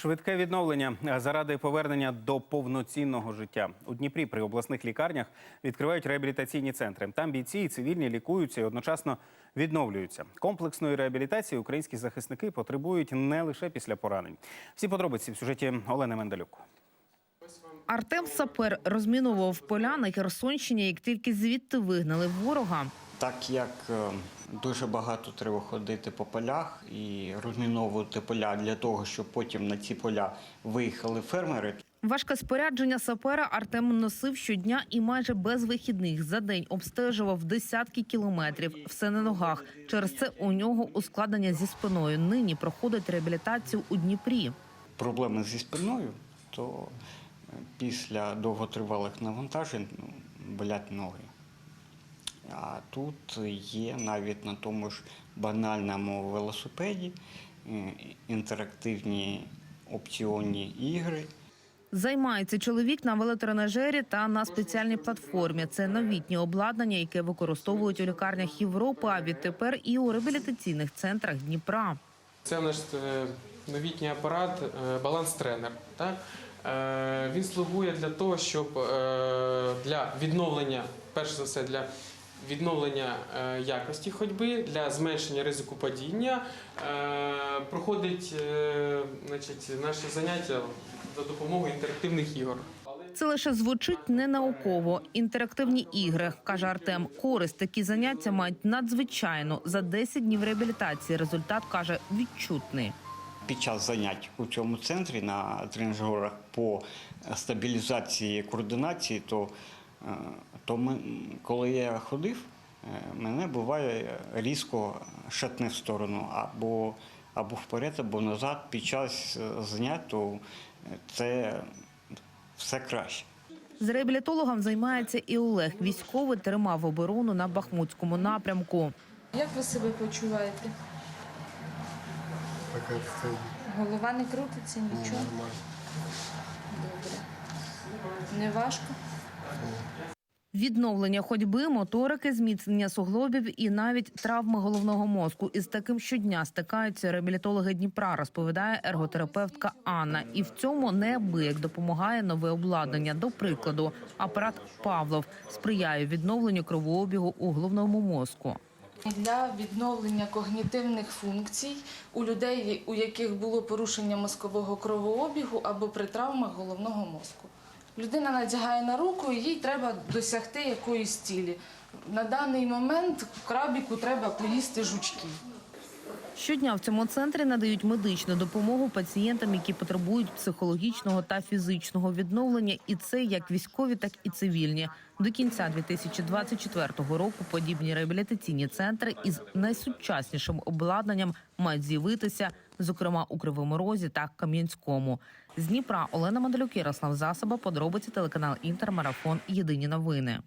Швидке відновлення заради повернення до повноцінного життя у Дніпрі при обласних лікарнях відкривають реабілітаційні центри. Там бійці і цивільні лікуються і одночасно відновлюються. Комплексної реабілітації українські захисники потребують не лише після поранень. Всі подробиці в сюжеті Олени Менделюк. Артем Сапер розмінував поля на Херсонщині, як тільки звідти вигнали ворога. Так як е, дуже багато треба ходити по полях і розміновувати поля для того, щоб потім на ці поля виїхали фермери, Важке спорядження сапера Артем носив щодня і майже без вихідних за день обстежував десятки кілометрів. Все на ногах. Через це у нього ускладнення зі спиною. Нині проходить реабілітацію у Дніпрі. проблеми зі спиною, то е, після довготривалих навантажень ну, болять ноги. А тут є навіть на тому ж банальному велосипеді е, інтерактивні опціонні ігри. Займається чоловік на велотренажері та на спеціальній платформі. Це новітнє обладнання, яке використовують у лікарнях Європи, а відтепер і у реабілітаційних центрах Дніпра. Це наш е, новітній апарат е, баланс-тренер. Так? Він слугує для того, щоб для відновлення, перш за все, для відновлення е, якості ходьби, для зменшення ризику падіння. Е, Проходить е, значить, наші заняття за допомогою інтерактивних ігор. Це лише звучить ненауково. Інтерактивні ігри, каже Артем. Користь такі заняття мають надзвичайно за 10 днів реабілітації. Результат каже відчутний. Під час занять у цьому центрі на тренажерах по стабілізації координації, то, то ми, коли я ходив, е, мене буває різко шатне в сторону або, або вперед, або назад. Під час е, то е, це все краще. З реабілітологом займається і Олег. Військовий тримав оборону на Бахмутському напрямку. Як ви себе почуваєте? Голова не крутиться, нічого? нормально. Добре. Не важко? Відновлення ходьби, моторики, зміцнення суглобів і навіть травми головного мозку. Із таким щодня стикаються реабілітологи Дніпра, розповідає ерготерапевтка Анна. І в цьому неабияк допомагає нове обладнання. До прикладу, апарат Павлов сприяє відновленню кровообігу у головному мозку. Для відновлення когнітивних функцій у людей, у яких було порушення мозкового кровообігу або при травмах головного мозку. Людина надягає на руку, і їй треба досягти якоїсь цілі. На даний момент крабіку треба поїсти жучків. Щодня в цьому центрі надають медичну допомогу пацієнтам, які потребують психологічного та фізичного відновлення, і це як військові, так і цивільні. До кінця 2024 року подібні реабілітаційні центри із найсучаснішим обладнанням мають з'явитися, зокрема у Кривому Розі та Кам'янському. З Дніпра Олена Мандалюк, Ярослав Засоба, подробиці телеканал Інтермарафон. Єдині новини.